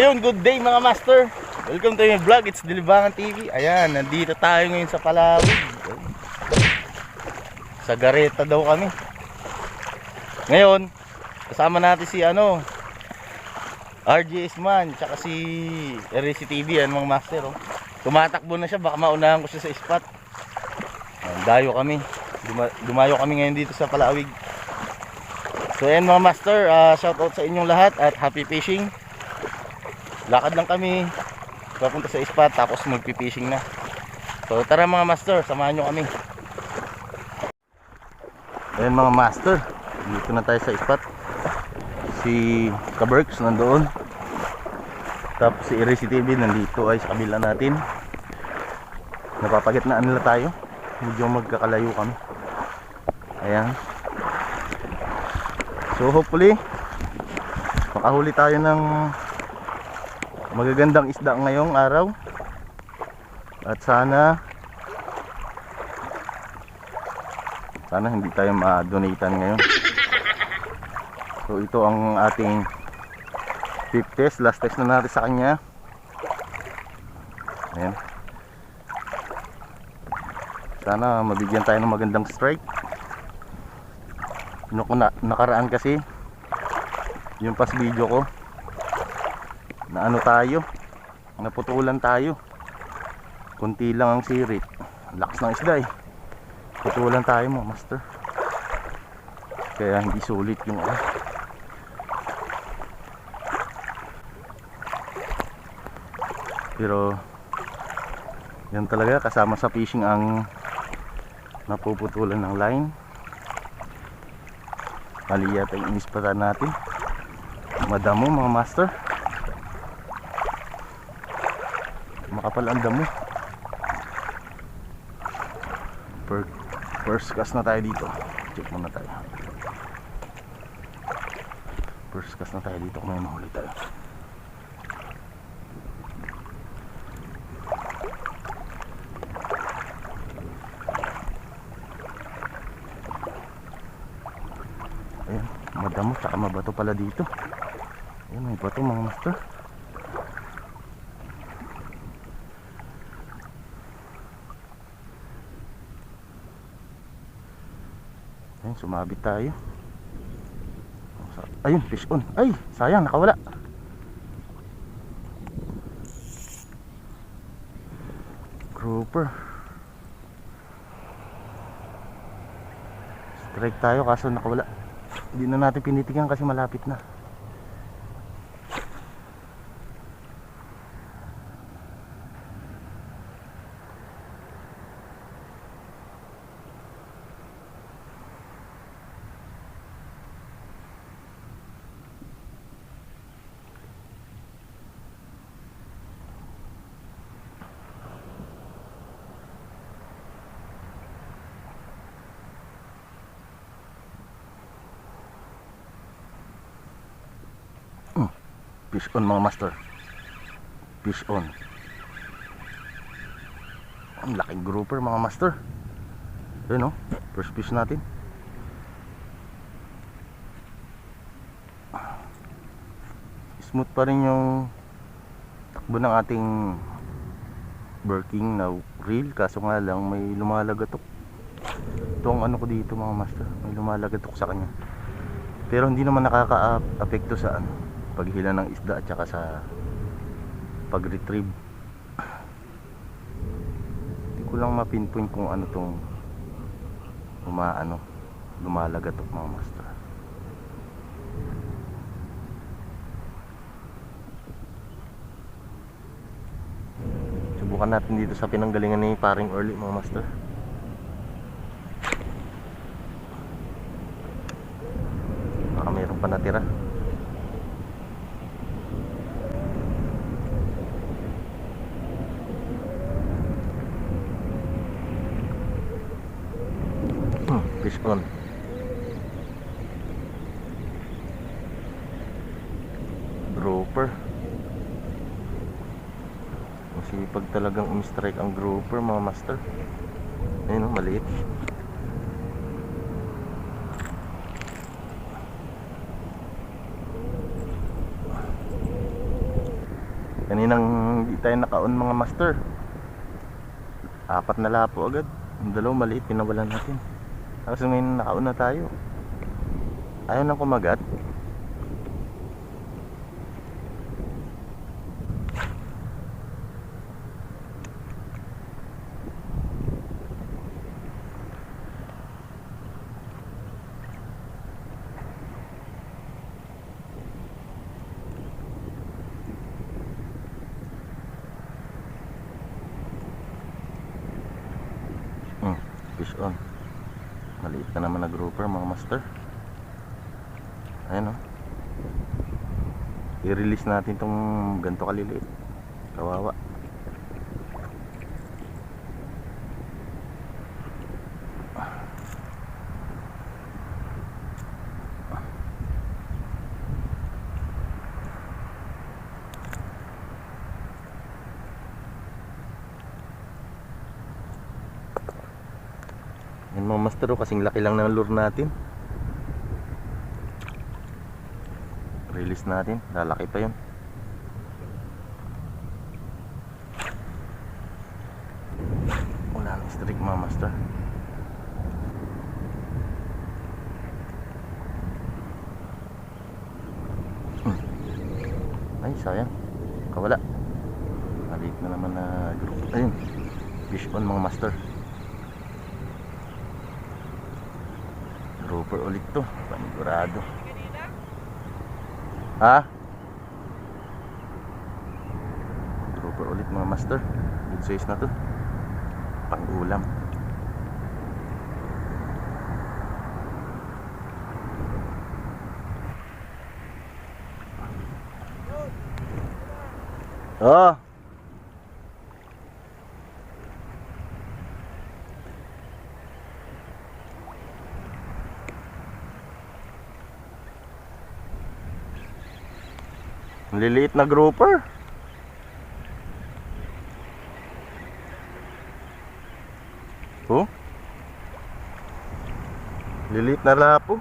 Ayun, good day mga master. Welcome to my vlog. It's Dilibangan TV. Ayan, nandito tayo ngayon sa Palawig. Sa Gareta daw kami. Ngayon, kasama natin si ano, RJ Isman, tsaka si RC TV, yan mga master. Oh. Tumatakbo na siya, baka maunahan ko siya sa spot. Ayan, dayo kami. Duma- dumayo kami ngayon dito sa Palawig. So ayan mga master, uh, shout out sa inyong lahat at happy fishing. Lakad lang kami papunta sa spot tapos magpi-fishing na. So tara mga master, samahan nyo kami. Ayan mga master, dito na tayo sa spot. Si Kaberks nandoon. Tapos si Iri TV nandito ay sa kabila natin. Napapagitnaan nila tayo. Medyo magkakalayo kami. Ayan. So hopefully makahuli tayo ng magagandang isda ngayong araw. At sana sana hindi tayo ma-donatean ngayon. So ito ang ating fifth test, last test na natin sa kanya. Ayan. Sana mabigyan tayo ng magandang strike. Nung na, nakaraan kasi yung pas video ko na ano tayo? Naputulan tayo. Kunti lang ang sirit. Lakas ng isda eh. Putulan tayo mo master. Kaya hindi sulit yung ano. Pero yan talaga kasama sa fishing ang napuputulan ng line. Mali yata yung inispatan natin. Madamo mga master makapal ang damo. Per, first cast na tayo dito. Check muna tayo. First cast na tayo dito kung may mahuli tayo. Ayan madamo tsaka mabato pala dito. Ayan may bato mga master Ayun, sumabit tayo. Ayun, fish on. Ay, sayang, nakawala. Grouper. Strike tayo kaso nakawala. Hindi na natin pinitigan kasi malapit na. Fish on mga master. Fish on. Ang laking grouper mga master. Ayun oh, first fish natin. Smooth pa rin yung takbo ng ating working na reel kaso nga lang may lumalagatok. Ito ang ano ko dito mga master, may lumalagatok sa kanya. Pero hindi naman nakaka-apekto sa ano, paghila ng isda at saka sa pag-retrieve. Hindi ko lang mapinpoint kung ano tong umaano lumalagatok mga master subukan natin dito sa pinanggalingan ni paring early mga master baka mayroon pa natira Fish on. Grouper. Masipag talagang in-strike ang grouper mga master. Ayun oh, maliit. Kaninang hindi tayo naka-on mga master. Apat na lapo agad. Yung dalawa maliit, pinawalan natin. Tapos ngayon naka-on na tayo. Ayaw nang kumagat. Hmm, fish on. Maliit na naman na grouper mga master. Ayan o. I-release natin tong ganito kaliliit. Kawawa. Yan mga master oh, kasing laki lang ng lure natin. Release natin, lalaki pa yun. Wala nang streak mga master. Hmm. Ay, sayang. Kawala. Maliit na naman na group. Ayun. Fish on mga master. Grouper ulit to. Panigurado. Ha? Grouper ulit mga master. Good size na to. Pang ulam. Oh. Liliit na grouper. Oh. Liliit na lapo.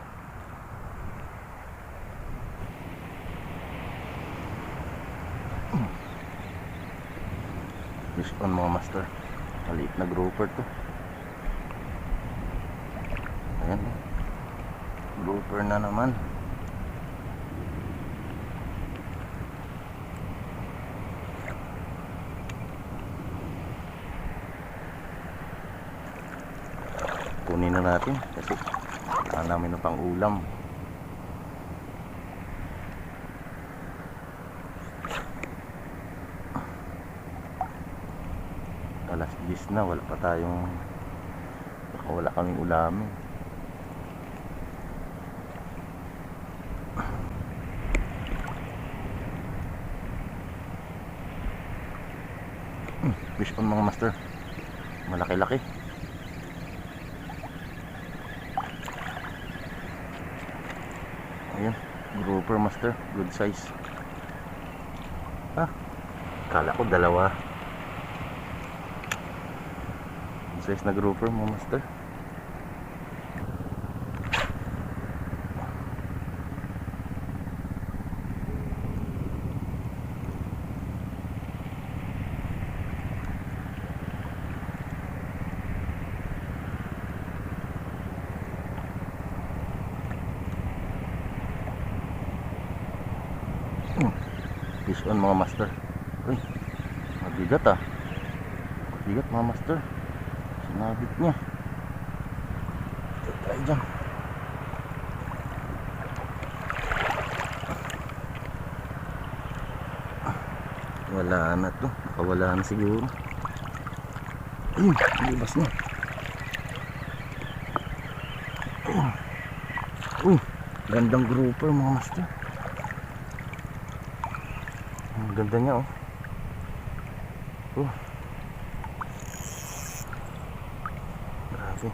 Fish on mga master. Maliit na grouper to. Ayan. oh. Grouper na naman. Kunin na natin. Kasi kailangan namin ng pang ulam alas 10 na wala pa tayong wala kaming ulamin Hmm, fish on mga master. Malaki-laki Ayan, grouper master, good size. Ah, kala ko dalawa. Good size na grouper mo master. Fish on mga master. Uy, mabigat ah. Mabigat mga master. Sinabit niya. Ito tayo dyan. Wala na to. Nakawala na siguro. Ayun, libas na. Uy, gandang grouper mga master. Ang ganda niya oh. Oh. Grabe.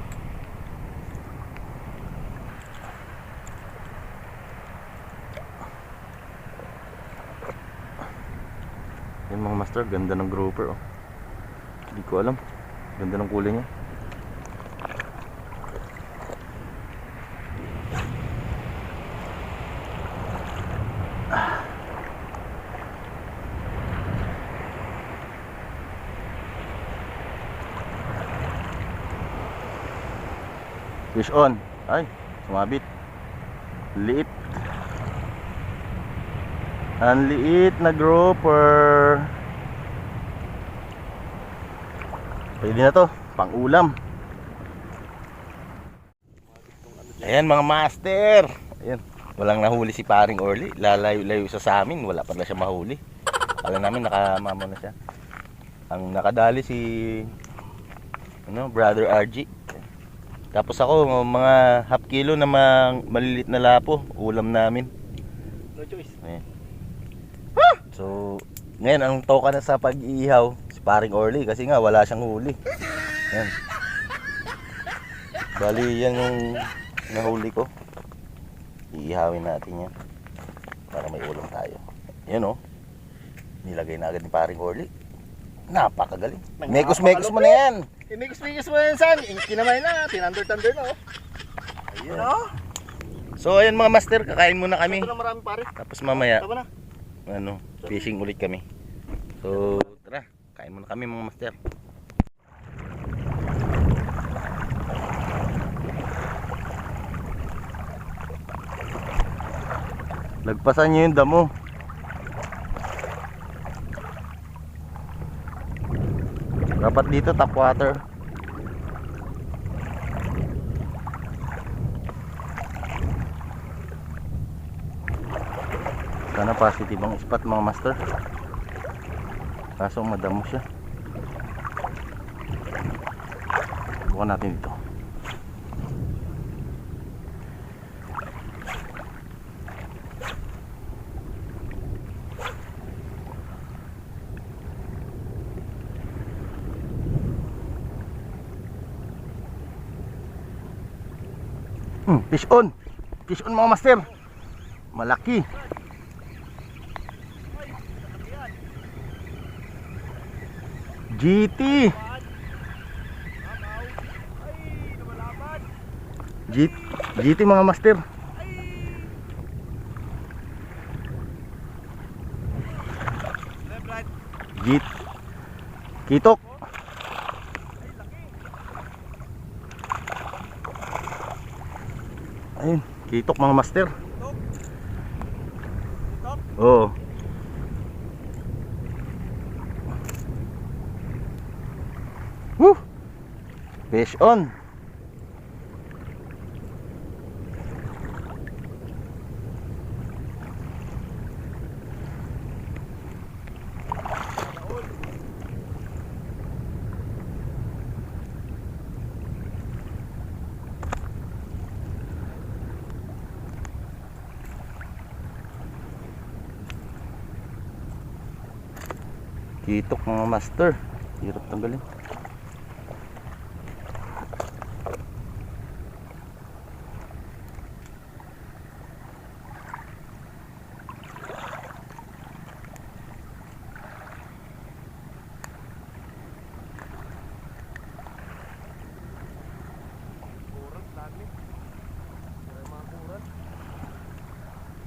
Yan mga master, ganda ng grouper oh. Hindi ko alam. Ganda ng kulay niya. Fish on. Ay, sumabit. Liit. Ang liit na grouper. Pwede na to, pang ulam. Ayan mga master. Ayan. Walang nahuli si paring Orly. Lalayo-layo sa sa amin. Wala pa na siya mahuli. Alam namin nakamamo na siya. Ang nakadali si ano, brother RG. Tapos ako mga half kilo na mga malilit na lapo, ulam namin. No choice. Ayan. So, ngayon ang toka na sa pag-iihaw si paring Orly kasi nga wala siyang huli. Ayan. Bali yan yung nahuli ko. Iihawin natin yan. Para may ulam tayo. Yan oh. Nilagay na agad ni paring Orly. Napakagaling. Mekos-mekos mo na yan. Imigis-migis mo yan san. Kinamay na. Tinander-tander na oh. Ayun oh. So ayun mga master, kakain muna kami. Ito na marami pare. Tapos mamaya, Tama na. ano, fishing ulit kami. So, tara, kain muna kami mga master. Lagpasan nyo yung damo. Dapat dito tap water. Sana positive ang spot mga master. Kaso madamo siya. Bukan natin dito. Hmm, fish on. Fish on mga master. Malaki. GT. GT, GT mga master. GT. Kitok. Kitok mga master. Oo. Woo! Fish on. Kitok mga master. Hirap tanggalin.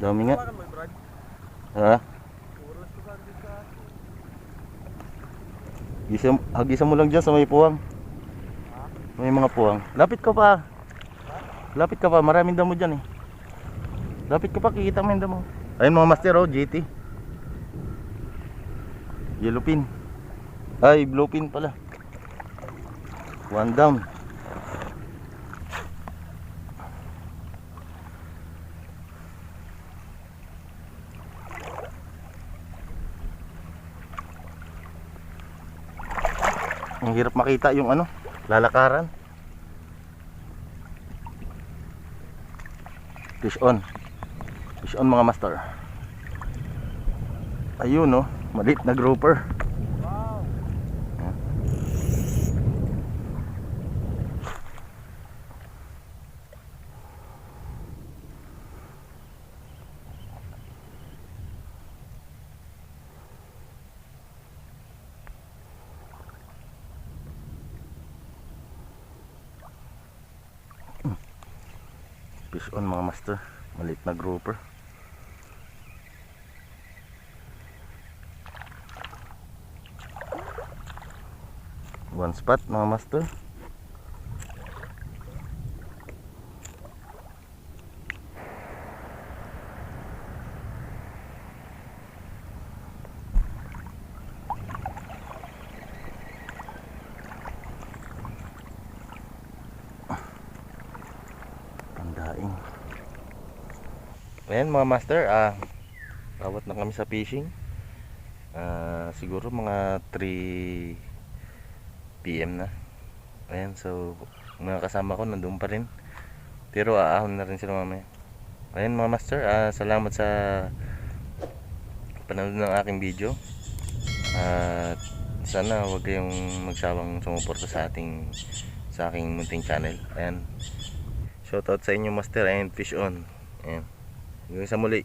Dami. Nga. Ha? Kurang to saan din sa Gisa, hagisa mo lang dyan sa may puwang. May mga puwang. Lapit ka pa. Lapit ka pa. Maraming damo dyan eh. Lapit ka pa. Kikita mo yung damo. Ayun mga master oh. GT. Yellow pin. Ay, blue pin pala. One down. Hirap makita yung ano, lalakaran. Fish on. Fish on mga master. Ayun no, malit na grouper. Wow. Fish on mga master. Malit na grouper. One spot mga master. Ayan mga master, ah, bawat na kami sa fishing. Ah, siguro mga 3 PM na. Ayan, so mga kasama ko nandun pa rin. Pero aahon na rin sila mamaya. Ayan mga master, ah, salamat sa panonood ng aking video. At sana huwag kayong magsawang sumuporta sa ating sa aking munting channel. Ayan. Shoutout sa inyo master and fish on. Ayan. Hanggang sa muli.